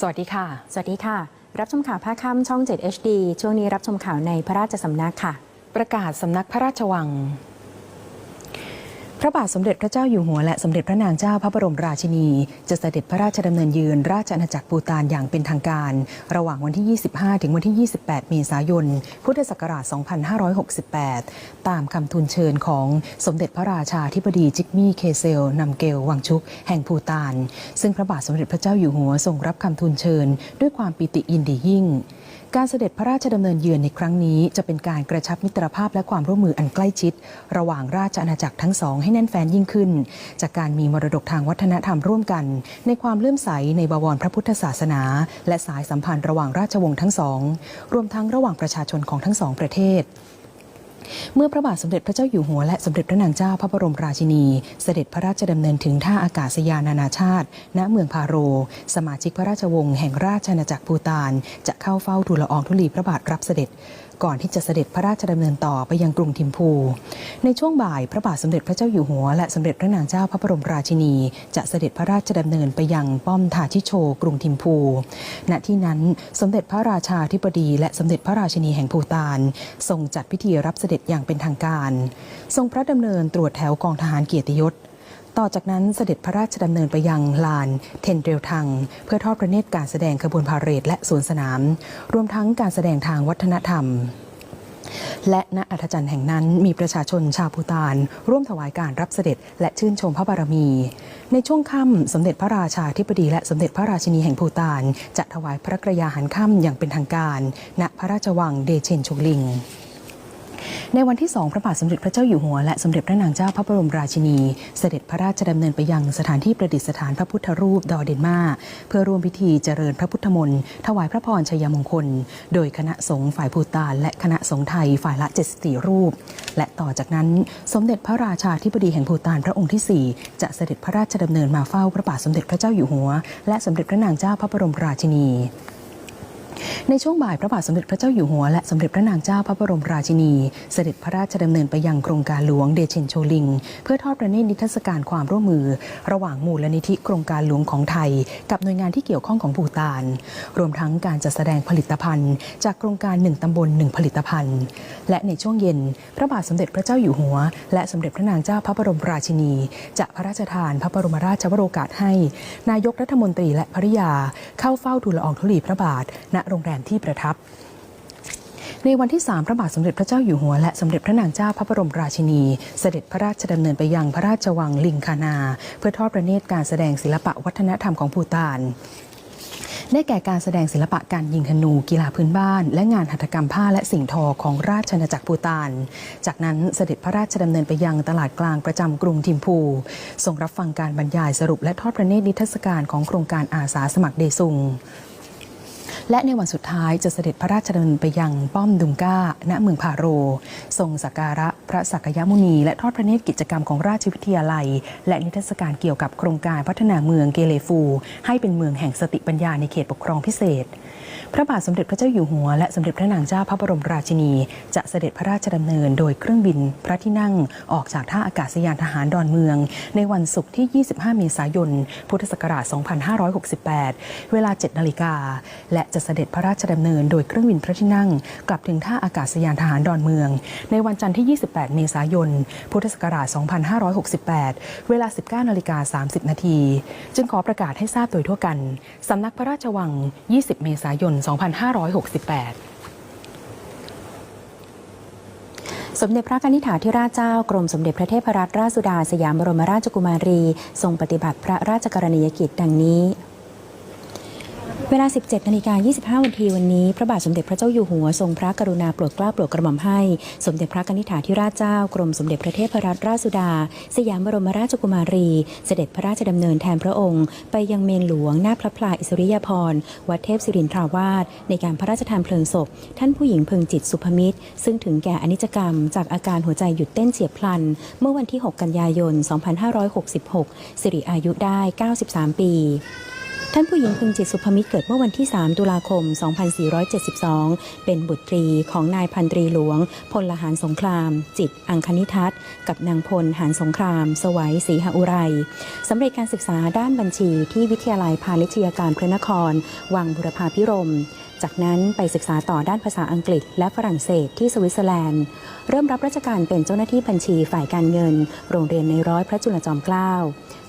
สวัสดีค่ะ สวัสดีค่ะ รับชมข่าวภาคค่ำช่อง 7 HD ช่วงนี้รับชมข่าวในพระราชสำนักค่ะ ประกาศสำนักพระราชวังพ ระบาทสมเด็จพระเจ้าอยู่หัวและสมเด็จพระนางเจ้าพระบรมราชินี จะเสด็จพระราชดำเนินยืน ราชอาณาจักรปูตานอย่างเป็นทางการ ระหว่างวันที่ 25 ถึงวันที่ 28 เมษายน พุทธศักราช 2568 ตามคำทูลเชิญของสมเด็จพระราชาธิบดีจิกมี่เคเซลนำเกลวังชุก แห่งปูตาน ซึ่งพระบาทสมเด็จพระเจ้าอยู่หัวทรงรับคำทูลเชิญ ด้วยความปิติยินดียิ่ง การเสด็จพระราชดำเนินเยือนในครั้งนี้จะเป็นการกระชับมิตรภาพและความร่วมมืออันใกล้ชิด ระหว่างราชอาณาจักรทั้งสองให้แน่นแฟนยิ่งขึ้น จากการมีมรดกทางวัฒนธรรมร่วมกัน ในความเลื่อมใสในบวรพระพุทธศาสนา และสายสัมพันธ์ระหว่างราชวงศ์ทั้งสอง รวมทั้งระหว่างประชาชนของทั้งสองประเทศ เมื่อพระบาทสมเด็จพระเจ้าอยู่หัวและสมเด็จพระนางเจ้าพระบรมราชินี เสด็จพระราชดำเนินถึงท่าอากาศยานานาชาติ ณเมืองพาโร สมาชิกพระราชวงศ์แห่งราชอาณาจักรภูตาน จะเข้าเฝ้าทูลละอองธุลีพระบาทรับเสด็จ ก่อนที่จะเสด็จพระราชดำเนินต่อไปยังกรุงทิมพู ในช่วงบ่ายพระบาทสมเด็จพระเจ้าอยู่หัว และสมเด็จพระนางเจ้าพระบรมราชินี จะเสด็จพระราชดำเนินไปยังป้อมทาชิโช กรุงทิมพู ณที่นั้นสมเด็จพระราชาธิบดีและสมเด็จพระราชินีแห่งภูตาน ทรงจัดพิธีรับเสด็จอย่างเป็นทางการ ทรงพระดำเนินตรวจแถวกองทหารเกียรติยศ ต่อจากนั้นเสด็จพระราชดำเนินไปยังลานเทนเดลทัง เพื่อทอดพระเนตรการแสดงขบวนพาเหรดและสวนสนาม รวมทั้งการแสดงทางวัฒนธรรมและณอัธจันทร์แห่งนั้นมีประชาชนชาวภูตาน ร่วมถวายการรับเสด็จ และชื่นชมพระบารมี ในช่วงค่ำสมเด็จพระราชาธิบดี และสมเด็จพระราชินีแห่งภูตาน จะถวายพระกรยาหารค่ำอย่างเป็นทางการ ณพระราชวังเดเชนโชลิง ในวันที่ 2 พระบาทสมเด็จพระเจ้าอยู่หัว และสมเด็จพระนางเจ้าพระบรมราชินี เสด็จพระราชดำเนินไปยังสถานที่ประดิษฐานพระพุทธรูปดอเดนมาเพื่อร่วมพิธีเจริญพระพุทธมนต์ถวายพระพรชัยมงคล โดยคณะสงฆ์ฝ่ายภูตานและคณะสงฆ์ไทยฝ่ายละ74รูป และต่อจากนั้นสมเด็จพระราชาธิบดีแห่งภูตานพระองค์ที่ 4 จะเสด็จพระราชดำเนินมาเฝ้าพระบาทสมเด็จพระเจ้าอยู่หัว และสมเด็จพระนางเจ้าพระบรมราชินี ในช่วงบ่ายพระบาทสมเด็จพระเจ้าอยู่หัวและสมเด็จพระนางเจ้าพระบรมราชินี เสด็จพระราชดำเนินไปยังโครงการหลวงเดเชนโชลิง เพื่อทอดพระเนตรนิทรรศการความร่วมมือ ระหว่างมูลนิธิโครงการหลวงของไทย กับหน่วยงานที่เกี่ยวข้องของภูตาน รวมทั้งการจัดแสดงผลิตภัณฑ์ จากโครงการหนึ่งตำบลหนึ่งผลิตภัณฑ์ และในช่วงเย็น พระบาทสมเด็จพระเจ้าอยู่หัว และสมเด็จพระนางเจ้าพระบรมราชินี จะพระราชทานพระบรมราชวโรกาสให้ นายกรัฐมนตรีและภริยาเข้าเฝ้าทูลละอองธุลีพระบาทณโรงแรมที่ประทับ ในวันที่ 3 พระบาทสมเด็จพระเจ้าอยู่หัว และสมเด็จพระนางเจ้าพระบรมราชินี เสด็จพระราชดำเนินไปยังพระราชวังลิงคานา เพื่อทอดพระเนตรการแสดงศิลปะวัฒนธรรมของภูตานได้แก่การแสดงศิลปะการยิงธนู กีฬาพื้นบ้าน และงานหัตถกรรมผ้าและสิ่งทอของราชอาณาจักรภูตาน จากนั้นเสด็จพระราชดำเนินไปยังตลาดกลางประจำกรุงทิมพูทรงรับฟังการบรรยายสรุปและทอดพระเนตรนิทรรศการของโครงการอาสาสมัครเดซุง และในวันสุดท้ายจะเสด็จพระราชดำเนินไปยังป้อมดุงก้า ณเมืองพาโร ทรงสักการะพระสักยมุนี และทอดพระเนตรกิจกรรมของราชวิทยาลัย และนิทรรศการเกี่ยวกับโครงการพัฒนาเมืองเกเลฟู ให้เป็นเมืองแห่งสติปัญญาในเขตปกครองพิเศษ พระบาทสมเด็จพระเจ้าอยู่หัว และสมเด็จพระนางเจ้าพระบรมราชินี จะเสด็จพระราชดำเนินโดยเครื่องบินพระที่นั่งออกจากท่าอากาศยานทหารดอนเมือง ในวันศุกร์ที่ 25 เมษายน พุทธศักราช 2568 เวลา 7 นาฬิกาและจะเสด็จพระราชดำเนินโดยเครื่องบินพระที่นั่ง กลับถึงท่าอากาศยานทหารดอนเมือง ในวันจันทร์ที่ 28 เมษายน พุทธศักราช 2568 เวลา 19นาฬิกา30 นาที จึงขอประกาศให้ทราบโดยทั่วกัน สำนักพระราชวัง 20 เมษายน 2568สมเด็จพระนิษฐาธิราชเจ้ากรมสมเด็จพระเทพรัตนราชสุดาสยามบรมราชกุมารี ทรงปฏิบัติพระราชกรณียกิจดังนี้ วลา 17นาฬิกา25 วันทีวันนี้ พระบาทสมเด็จพระเจ้าอยู่หัวทรงพระกรุณาโปรดเกล้าโปรดกระหม่อมให้ สมเด็จพระกนิษฐาธิราชเจ้ากรมสมเด็จพระเทพรัตนราชสุดา สยามบรมราชกุมารี เสด็จพระราชดำเนินแทนพระองค์ ไปยังเมนหลวงหน้าพระพลาอิสริยาภรณ์วัดเทพศิรินทราวาสในการพระราชทานเพลิงศพ ท่านผู้หญิงพึงจิตสุภมิตร ซึ่งถึงแก่อนิจกรรม จากอาการหัวใจหยุดเต้นเฉียบพลัน เมื่อวันที่ 6 กันยายน 2566 สิริอายุได้ 93 ปี ท่านผู้หญิงพึงจิตสุภมิตรเกิดเมื่อวันที่ 3 ตุลาคม 2472 เป็นบุตรีของนายพันตรีหลวง พลหารสงคราม จิต อังคณิทัศน์ กับนางพลหารสงคราม สวัยศรีหอุไรสำเร็จการศึกษาด้านบัญชีที่วิทยาลัยพาณิชยการพระนคร วังบุรพาพิรมจากนั้นไปศึกษาต่อด้านภาษาอังกฤษ และฝรั่งเศสที่สวิตเซอร์แลนด์ เริ่มรับราชการเป็นเจ้าหน้าที่บัญชีฝ่ายการเงิน โรงเรียนในร้อยพระจุลจอมเกล้า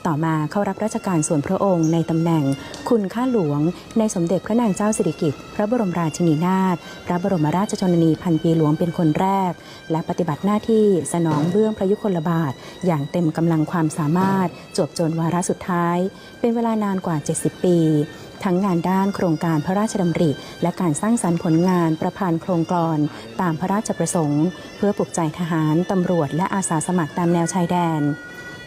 ต่อมาเข้ารับราชการส่วนพระองค์ในตำแหน่ง คุณข้าหลวง ในสมเด็จพระนางเจ้าสิริกิติ์พระบรมราชินีนาถพระบรมราชชนนีพันปีหลวงเป็นคนแรก และปฏิบัติหน้าที่สนองเบื้องพระยุคลบาท อย่างเต็มกำลังความสามารถจบจนวาระสุดท้าย เป็นเวลานานกว่า 70 ปี ทั้งงานด้านโครงการพระราชดำริ และการสร้างสรรค์ผลงานประพันธ์โครงกรอนตามพระราชประสงค์ เพื่อปลุกใจทหาร ตำรวจ และอาสาสมัครตามแนวชายแดน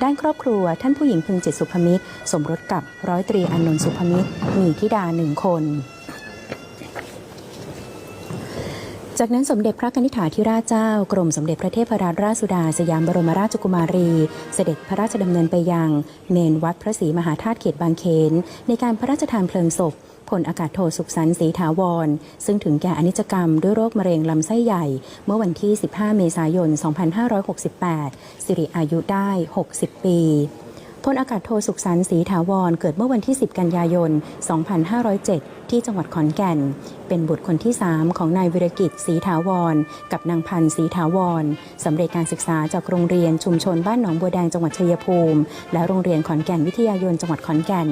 ด้านครอบครัวท่านผู้หญิงพึงจิตสุภมิตร สมรสกับร้อยตรีอนนท์สุภมิตรมีธิดาหนึ่งคน จากนั้นสมเด็จพระนิษฐาธิราชเจ้ากรมสมเด็จพระเทพรัตนราชสุดาสยามบรมราชกุมารี เสด็จพระราชดำเนินไปยังเมนวัดพระศรีมหาธาตุเขตบางเขน ในการพระราชทานเพลิงศพพลอากาศโทสุขสันต์ศรีถาวร ซึ่งถึงแก่อนิจกรรมด้วยโรคมะเร็งลำไส้ใหญ่ เมื่อวันที่ 15 เมษายน 2568 สิริอายุได้ 60 ปี พลอากาศโทสุขสันต์ศรีถาวร เกิดเมื่อวันที่ 10 กันยายน 2507 ที่จังหวัดขอนแก่น เป็นบุตรคนที่ 3 ของนายวิรกิจศรีถาวร กับนางพันธ์ศรีถาวรสำเร็จการศึกษาจากโรงเรียนชุมชนบ้านหนองบัวแดงจังหวัดชัยภูมิ และโรงเรียนขอนแก่นวิทยายนจังหวัดขอนแก่น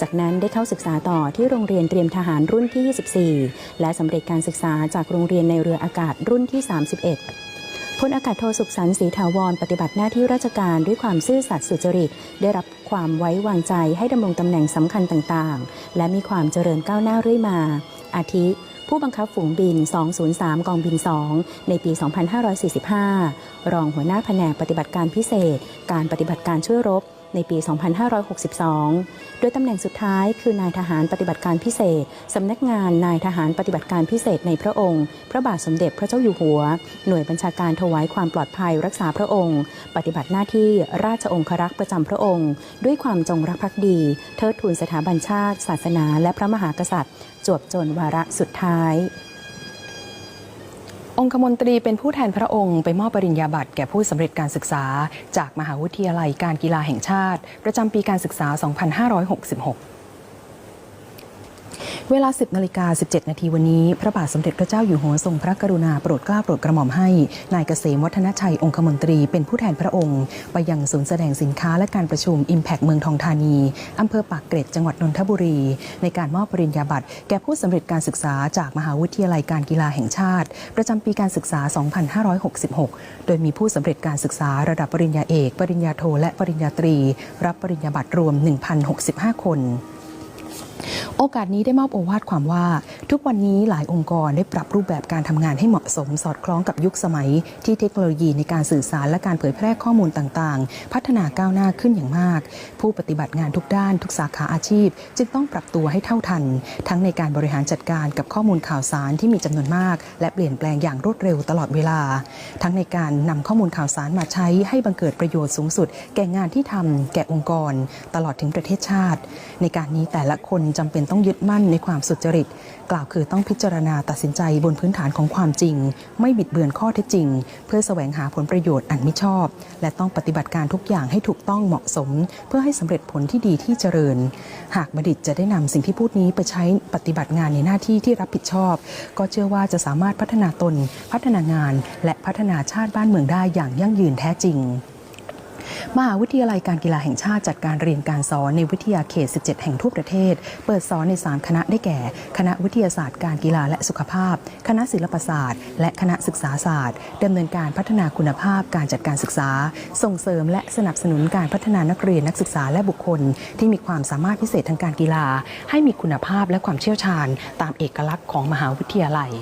จากนั้นได้เข้าศึกษาต่อที่โรงเรียนเตรียมทหารรุ่นที่ 24 และสำเร็จการศึกษาจากโรงเรียนในเรืออากาศรุ่นที่ 31 ลอากาศโทสุขสันต์ศรีถาวร ปฏิบัติหน้าที่ราชการด้วยความซื่อสัตย์สุจริต ได้รับความไว้วางใจให้ดำรงตำแหน่งสำคัญต่างๆ และมีความเจริญก้าวหน้าเรื่อยมา อาทิ ผู้บังคับฝูงบิน 203 กองบิน 2 ในปี 2545 รองหัวหน้าแผนกปฏิบัติการพิเศษ การปฏิบัติการช่วยรบ ในปี 2562 โดยตำแหน่งสุดท้ายคือนายทหารปฏิบัติการพิเศษ สำนักงานนายทหารปฏิบัติการพิเศษในพระองค์ พระบาทสมเด็จพระเจ้าอยู่หัว หน่วยบัญชาการถวายความปลอดภัยรักษาพระองค์ ปฏิบัติหน้าที่ราชองครักษ์ประจำพระองค์ ด้วยความจงรักภักดี เทิดทูนสถาบันชาติ ศาสนา และพระมหากษัตริย์ จวบจนวาระสุดท้าย องคมนตรีเป็นผู้แทนพระองค์ไปมอบปริญญาบัตรแก่ผู้สำเร็จการศึกษา จากมหาวิทยาลัยการกีฬาแห่งชาติ ประจำปีการศึกษา 2566 เวลา 10นาฬิกา17 นาทีวันนี้ พระบาทสมเด็จพระเจ้าอยู่หัวทรงพระกรุณาโปรดเกล้าโปรดกระหม่อมให้ นายเกษมวัฒนชัยองคมนตรีเป็นผู้แทนพระองค์ ไปยังศูนย์แสดงสินค้าและการประชุม Impact เมืองทองธานีอำเภอปากเกร็ดจังหวัดนนทบุรี ในการมอบปริญญาบัตรแก่ผู้สำเร็จการศึกษาจากมหาวิทยาลัยการกีฬาแห่งชาติ ประจำปีการศึกษา 2566 โดยมีผู้สำเร็จการศึกษาระดับปริญญาเอก ปริญญาโท และปริญญาตรี รับปริญญาบัตรรวม 1,065 คนโอกาสนี้ได้มอบโอวาทความว่า ทุกวันนี้หลายองค์กรได้ปรับรูปแบบการทำงานให้เหมาะสมสอดคล้องกับยุคสมัย ที่เทคโนโลยีในการสื่อสารและการเผยแพร่ข้อมูลต่างๆ พัฒนาก้าวหน้าขึ้นอย่างมาก ผู้ปฏิบัติงานทุกด้าน ทุกสาขาอาชีพ จึงต้องปรับตัวให้เท่าทัน ทั้งในการบริหารจัดการกับข้อมูลข่าวสารที่มีจำนวนมาก และเปลี่ยนแปลงอย่างรวดเร็วตลอดเวลา ทั้งในการนำข้อมูลข่าวสารมาใช้ให้บังเกิดประโยชน์สูงสุด แก่งานที่ทำแก่องค์กร ตลอดถึงประเทศชาติ ในการนี้แต่ละคนจำเป็นต้อง้องยึดมั่นในความสุจริต กล่าวคือต้องพิจารณาตัดสินใจบนพื้นฐานของความจริง ไม่บิดเบือนข้อเท็จจริง เพื่อแสวงหาผลประโยชน์อันมิชอบ และต้องปฏิบัติการทุกอย่างให้ถูกต้องเหมาะสม เพื่อให้สำเร็จผลที่ดีที่เจริญ หากบัณฑิตจะได้นำสิ่งที่พูดนี้ไปใช้ปฏิบัติงานในหน้าที่ที่รับผิดชอบ ก็เชื่อว่าจะสามารถพัฒนาตน พัฒนางาน และพัฒนาชาติบ้านเมืองได้อย่างยั่งยืนแท้จริง มหาวิทยาลัยการกีฬาแห่งชาติจัดการเรียนการสอนในวิทยาเขต 17 แห่งทั่วประเทศ เปิดสอนใน 3 คณะได้แก่ คณะวิทยาศาสตร์การกีฬาและสุขภาพ คณะศิลปศาสตร์ และคณะศึกษาศาสตร์ดำเนินการพัฒนาคุณภาพการจัดการศึกษา ส่งเสริมและสนับสนุนการพัฒนานักเรียนนักศึกษาและบุคคล ที่มีความสามารถพิเศษทางการกีฬา ให้มีคุณภาพและความเชี่ยวชาญ ตามเอกลักษณ์ของมหาวิทยาลัย